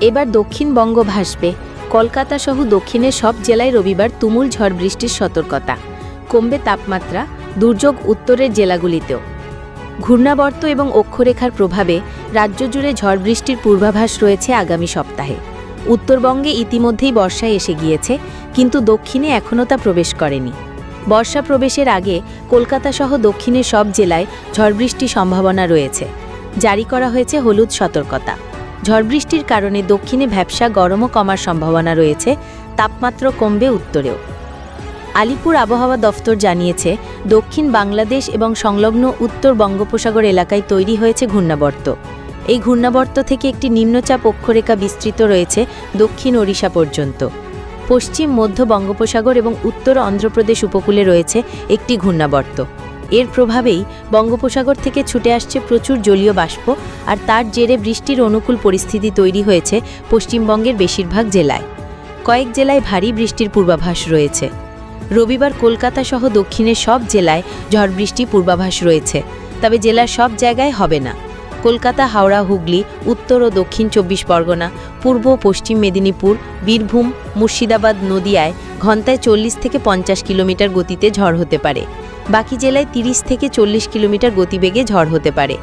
এবার দক্ষিণবঙ্গ ভাসবে। কলকাতা সহ দক্ষিণের সব জেলায় রবিবার তুমুল ঝড় বৃষ্টির সতর্কতা। কমবে তাপমাত্রা, দুর্যোগ উত্তরের জেলাগুলিতেও। ঘূর্ণাবর্ত এবং অক্ষরেখার প্রভাবে রাজ্য জুড়ে ঝড় বৃষ্টির পূর্বাভাস রয়েছে আগামী সপ্তাহে। উত্তরবঙ্গে ইতিমধ্যেই বর্ষায় এসে গিয়েছে, কিন্তু দক্ষিণে এখনও তা প্রবেশ করেনি। বর্ষা প্রবেশের আগে কলকাতা সহ দক্ষিণের সব জেলায় ঝড় বৃষ্টির সম্ভাবনা রয়েছে। জারি করা হয়েছে হলুদ সতর্কতা। ঝড় বৃষ্টির কারণে দক্ষিণে ভ্যাবসা গরমও কমার সম্ভাবনা রয়েছে, তাপমাত্রা কমবে উত্তরেও। আলিপুর আবহাওয়া দফতর জানিয়েছে, দক্ষিণ বাংলাদেশ এবং সংলগ্ন উত্তর বঙ্গোপসাগর এলাকায় তৈরি হয়েছে ঘূর্ণাবর্ত। এই ঘূর্ণাবর্ত থেকে একটি নিম্নচাপ অক্ষরেখা বিস্তৃত রয়েছে দক্ষিণ ওড়িশা পর্যন্ত। পশ্চিম, মধ্য বঙ্গোপসাগর এবং উত্তর অন্ধ্রপ্রদেশ উপকূলে রয়েছে একটি ঘূর্ণাবর্ত। এর প্রভাবেই বঙ্গোপসাগর থেকে ছুটে আসছে প্রচুর জলীয় বাষ্প আর তার জেরে বৃষ্টির অনুকূল পরিস্থিতি তৈরি হয়েছে পশ্চিমবঙ্গের বেশিরভাগ জেলায়। কয়েক জেলায় ভারী বৃষ্টির পূর্বাভাস রয়েছে। রবিবার কলকাতা সহ দক্ষিণের সব জেলায় ঝড় বৃষ্টি পূর্বাভাস রয়েছে, তবে জেলার সব জায়গায় হবে না। কলকাতা, হাওড়া, হুগলি, উত্তর ও দক্ষিণ চব্বিশ পরগনা, পূর্ব ও পশ্চিম মেদিনীপুর, বীরভূম, মুর্শিদাবাদ, নদিয়ায় ঘন্টায় চল্লিশ থেকে পঞ্চাশ কিলোমিটার গতিতে ঝড় হতে পারে। বাকি জেলায় তিরিশ থেকে চল্লিশ কিলোমিটার গতিবেগে ঝড় হতে পারে।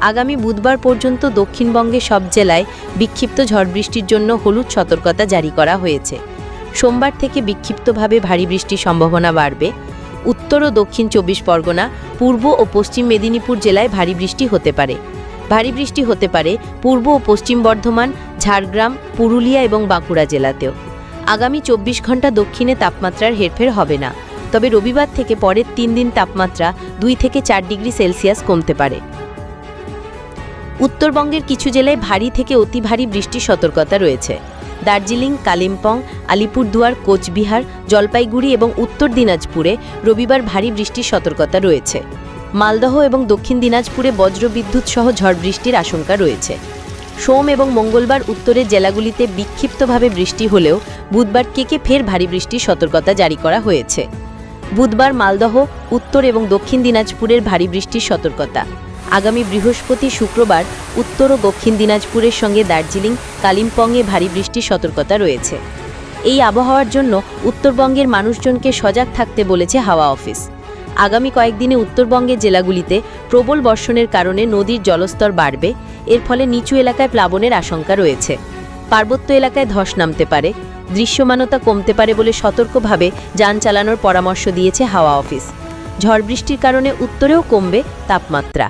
আগামী বুধবার পর্যন্ত দক্ষিণবঙ্গের সব জেলায় বিক্ষিপ্ত ঝড় বৃষ্টির জন্য হলুদ সতর্কতা জারি করা হয়েছে। সোমবার থেকে বিক্ষিপ্তভাবে ভারী বৃষ্টির সম্ভাবনা বাড়বে। উত্তর ও দক্ষিণ চব্বিশ পরগনা, পূর্ব ও পশ্চিম মেদিনীপুর জেলায় ভারী বৃষ্টি হতে পারে। ভারী বৃষ্টি হতে পারে পূর্ব ও পশ্চিম বর্ধমান, ঝাড়গ্রাম, পুরুলিয়া এবং বাঁকুড়া জেলাতেও। আগামী চব্বিশ ঘণ্টা দক্ষিণে তাপমাত্রার হেরফের হবে না। তবে রবিবার থেকে পরের তিন দিন তাপমাত্রা দুই থেকে চার ডিগ্রি সেলসিয়াস কমতে পারে। উত্তরবঙ্গের কিছু জেলায় ভারী থেকে অতি ভারী বৃষ্টির সতর্কতা রয়েছে। দার্জিলিং, কালিম্পং, আলিপুরদুয়ার, কোচবিহার, জলপাইগুড়ি এবং উত্তর দিনাজপুরে রবিবার ভারী বৃষ্টির সতর্কতা রয়েছে। মালদহ এবং দক্ষিণ দিনাজপুরে বজ্রবিদ্যুৎ সহ ঝড় বৃষ্টির আশঙ্কা রয়েছে। সোম এবং মঙ্গলবার উত্তরের জেলাগুলিতে বিক্ষিপ্তভাবে বৃষ্টি হলেও বুধবার কেকে ফের ভারী বৃষ্টির সতর্কতা জারি করা হয়েছে। বুধবার মালদহ, উত্তর এবং দক্ষিণ দিনাজপুরের ভারী বৃষ্টির সতর্কতা। আগামী বৃহস্পতি শুক্রবার উত্তর ও দক্ষিণ দিনাজপুরের সঙ্গে দার্জিলিং, কালিম্পংয়ে ভারী বৃষ্টির সতর্কতা রয়েছে। এই আবহাওয়ার জন্য উত্তরবঙ্গের মানুষজনকে সজাগ থাকতে বলেছে হাওয়া অফিস। আগামী কয়েকদিনে উত্তরবঙ্গের জেলাগুলিতে প্রবল বর্ষণের কারণে নদীর জলস্তর বাড়বে, এর ফলে নিচু এলাকায় প্লাবনের আশঙ্কা রয়েছে। পার্বত্য এলাকায় ধস নামতে পারে দৃশ্যমানতা কমতে পারে বলে সতর্কভাবে যান চালানোর পরামর্শ দিয়েছে হাওয়া অফিস। ঝড় বৃষ্টির কারণে উত্তরেও কমবে তাপমাত্রা।